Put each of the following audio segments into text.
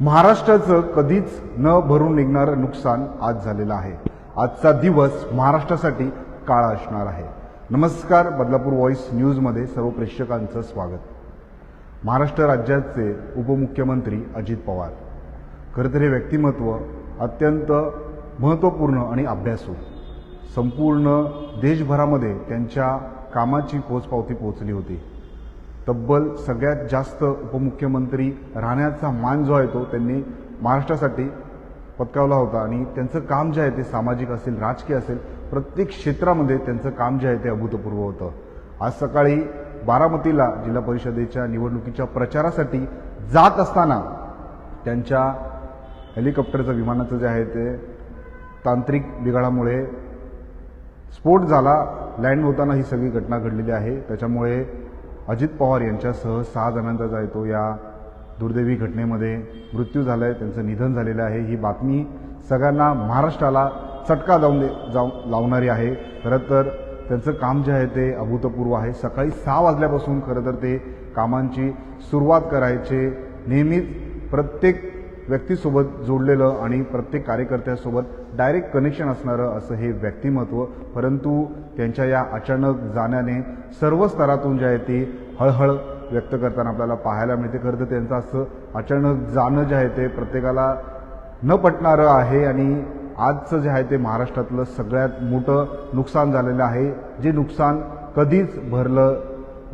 महाराष्ट्राचं कधीच न भरून निघणारं नुकसान आज झालेलं आहे. आजचा दिवस महाराष्ट्रासाठी काळा असणार आहे. नमस्कार बदलापूर व्हॉइस न्यूजमध्ये सर्व प्रेक्षकांचं स्वागत. महाराष्ट्र राज्याचे उपमुख्यमंत्री अजित पवार. खरं तर हे व्यक्तिमत्व अत्यंत महत्त्वपूर्ण आणि अभ्यासू. संपूर्ण देशभरामध्ये त्यांच्या कामाची पोचपावती पोचली होती. तब्बल सगळ्यात जास्त उपमुख्यमंत्री राहण्याचा मान जो आहे तो त्यांनी महाराष्ट्रासाठी पत्कावला होता. आणि त्यांचं काम जे आहे ते सामाजिक असेल राजकीय असेल प्रत्येक क्षेत्रामध्ये त्यांचं काम जे आहे ते अभूतपूर्व होतं. आज सकाळी बारामतीला जिल्हा परिषदेच्या निवडणुकीच्या प्रचारासाठी जात असताना त्यांच्या हेलिकॉप्टरचं विमानाचं जे आहे ते तांत्रिक बिघाडामुळे स्फोट झाला. लँड होताना ही सगळी घटना घडलेली आहे. त्याच्यामुळे अजित पवार यांच्यासह सहा जणांचा जो आहे तो या दुर्दैवी घटनेमध्ये मृत्यू झाला आहे त्यांचं निधन झालेलं आहे. ही बातमी सगळ्यांना महाराष्ट्राला चटका जाऊन दे जाऊ लावणारी आहे. खरं तर त्यांचं काम जे आहे ते अभूतपूर्व आहे. सकाळी सहा वाजल्यापासून खरं तर ते कामांची सुरुवात करायचे. नेहमीच प्रत्येक व्यक्तीसोबत जोडलेलं आणि प्रत्येक कार्यकर्त्यासोबत डायरेक्ट कनेक्शन असणारं असं हे व्यक्तिमत्व परंतु त्यांच्या या अचानक जाण्याने सर्व स्तरातून जे आहे ती हळहळ व्यक्त करताना आपल्याला पाहायला मिळते. खरं तर त्यांचं असं अचानक जाणं जे आहे ते प्रत्येकाला न पटणारं आहे आणि आजचं जे आहे ते महाराष्ट्रातलं सगळ्यात मोठं नुकसान झालेलं आहे. जे नुकसान कधीच भरलं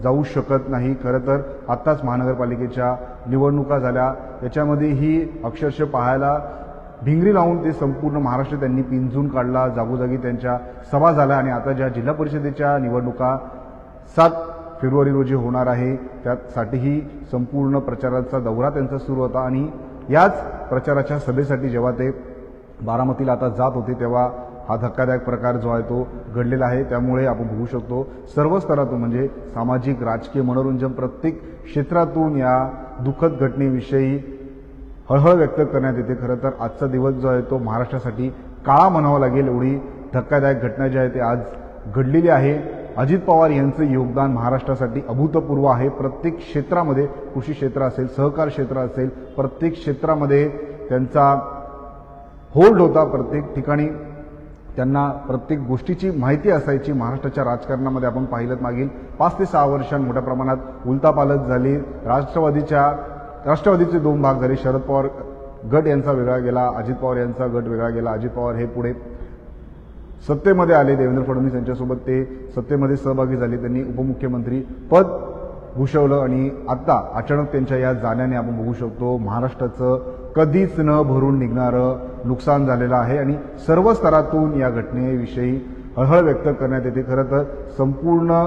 जाऊ शकत नाही. खरं तर आत्ताच महानगरपालिकेच्या निवडणुका झाल्या. त्याच्यामध्ये ही अक्षरशः पाहायला भिंगरी लावून ते संपूर्ण महाराष्ट्र त्यांनी पिंजून काढला जागोजागी त्यांच्या सभा झाल्या आणि आता ज्या जिल्हा परिषदेच्या निवडणुका सात फेब्रुवारी रोजी होणार आहे त्यासाठीही संपूर्ण प्रचाराचा दौरा त्यांचा सुरू होता आणि याच प्रचाराच्या सभेसाठी जेव्हा ते बारामतीला आता जात होते तेव्हा हा धक्कादायक प्रकार जो आहे तो घडलेला आहे. त्यामुळे आपण बघू शकतो सर्व स्तरातून म्हणजे सामाजिक राजकीय मनोरंजन प्रत्येक क्षेत्रातून या दुःखद घटनेविषयी हळहळ व्यक्त करण्यात येते. खरं तर आजचा दिवस जो आहे तो महाराष्ट्रासाठी काळा म्हणावा लागेल. एवढी धक्कादायक घटना जी आहे ती आज घडलेली आहे. अजित पवार यांचं योगदान महाराष्ट्रासाठी अभूतपूर्व आहे. प्रत्येक क्षेत्रामध्ये कृषी क्षेत्र असेल सहकार क्षेत्र असेल प्रत्येक क्षेत्रामध्ये त्यांचा होल्ड होता. प्रत्येक ठिकाणी त्यांना प्रत्येक गोष्टीची माहिती असायची. महाराष्ट्राच्या राजकारणामध्ये आपण पाहिलं मागील पाच ते सहा वर्षांत मोठ्या प्रमाणात उलतापालत झाली. राष्ट्रवादीच्या राष्ट्रवादीचे दोन भाग झाले. शरद पवार गट यांचा वेगळा गेला अजित पवार यांचा गट वेगळा गेला. अजित पवार हे पुढे सत्तेमध्ये आले देवेंद्र फडणवीस यांच्यासोबत ते सत्तेमध्ये सहभागी झाले. त्यांनी उपमुख्यमंत्री पद भूषवलं आणि आता अचानक त्यांच्या या जाण्याने आपण बघू शकतो महाराष्ट्राचं कधीच न भरून निघणारं नुकसान झालेलं आहे आणि सर्व स्तरातून या घटनेविषयी हळहळ व्यक्त करण्यात येते. खरं तर संपूर्ण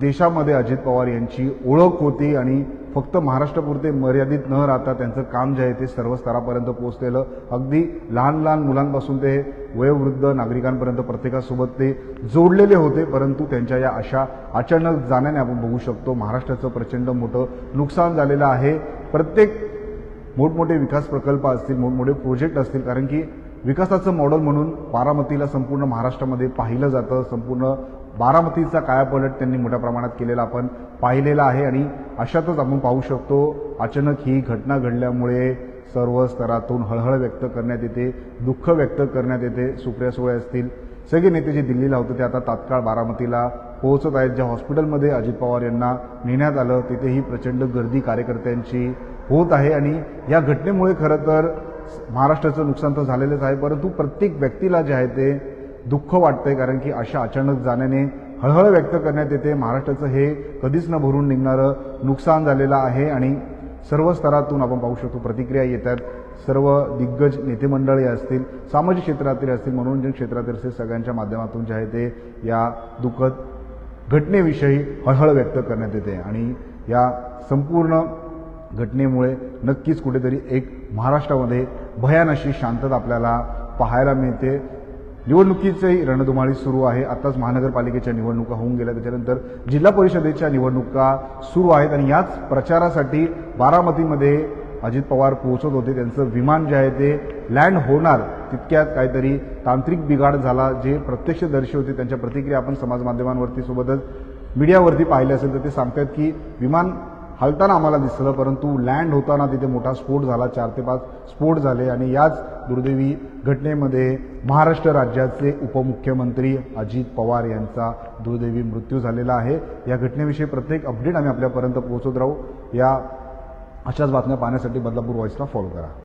देशामध्ये अजित पवार यांची ओळख होती आणि फक्त महाराष्ट्रापुरते मर्यादित न राहता त्यांचं काम जे आहे ते सर्व स्तरापर्यंत पोहोचलेलं. अगदी लहान लहान मुलांपासून ते वयोवृद्ध नागरिकांपर्यंत प्रत्येकासोबत ते जोडलेले होते परंतु त्यांच्या या अशा अचानक जाण्याने आपण बघू शकतो महाराष्ट्राचं प्रचंड मोठं नुकसान झालेलं आहे. प्रत्येक मोठमोठे विकास प्रकल्प असतील मोठमोठे प्रोजेक्ट असतील कारण की विकासाचं मॉडेल म्हणून बारामतीला संपूर्ण महाराष्ट्रामध्ये पाहिलं जातं संपूर्ण बारामतीचा कायापलट त्यांनी मोठ्या प्रमाणात केलेला आपण पाहिलेला आहे आणि अशातच आपण पाहू शकतो अचानक ही घटना घडल्यामुळे सर्व स्तरातून हळहळ व्यक्त करण्यात येते दुःख व्यक्त करण्यात येते सुप्रिया सुळे असतील. सगळे नेते जे दिल्लीला होते ते आता तात्काळ बारामतीला पोहोचत आहेत. ज्या हॉस्पिटलमध्ये अजित पवार यांना नेण्यात आलं तिथेही प्रचंड गर्दी कार्यकर्त्यांची होत आहे आणि या घटनेमुळे खरं तर महाराष्ट्राचं नुकसान तर झालेलंच आहे परंतु प्रत्येक व्यक्तीला जे आहे ते दुःख वाटतंय कारण की अशा अचानक जाण्याने हळहळ व्यक्त करण्यात येते. महाराष्ट्राचं हे कधीच न भरून निघणारं नुकसान झालेलं आहे आणि सर्व स्तरातून आपण पाहू शकतो प्रतिक्रिया येतात सर्व दिग्गज नेतेमंडळी असतील सामाजिक क्षेत्रातील असतील मनोरंजन क्षेत्रातील असतील सगळ्यांच्या माध्यमातून जे आहे ते या दुःखद घटनेविषयी हळहळ व्यक्त करण्यात येते. आणि या संपूर्ण घटनेमुळे नक्कीच कुठेतरी एक महाराष्ट्रामध्ये भयान अशी शांतता आपल्याला पाहायला मिळते. निवडणुकीची रणधुमाळी सुरू आहे. आताच महानगरपालिकेच्या निवडणुका होऊन गेल्या. त्याच्यानंतर जिल्हा परिषदेच्या निवडणुका सुरू आहेत आणि याच प्रचारासाठी बारामतीमध्ये अजित पवार पोहोचत होते. त्यांचं विमान जे आहे ते लँड होणार तितक्यात काहीतरी तांत्रिक बिघाड झाला जे प्रत्यक्षदर्शी होते त्यांच्या प्रतिक्रिया आपण समाज माध्यमांवरती सोबतच मीडियावरती पाहिले असेल तर ते सांगतात की विमान हलताना आम्हाला दिसलं परंतु लँड होताना तिथे मोठा स्फोट झाला चार ते पाच स्फोट झाले आणि याच दुर्दैवी घटनेमध्ये महाराष्ट्र राज्याचे उपमुख्यमंत्री अजित पवार यांचा दुर्दैवी मृत्यू झालेला आहे. या घटनेविषयी प्रत्येक अपडेट आम्ही आपल्यापर्यंत पोहोचत राहू. या अशाच बातम्या पाहण्यासाठी बदलापूर व्हॉइसला फॉलो करा.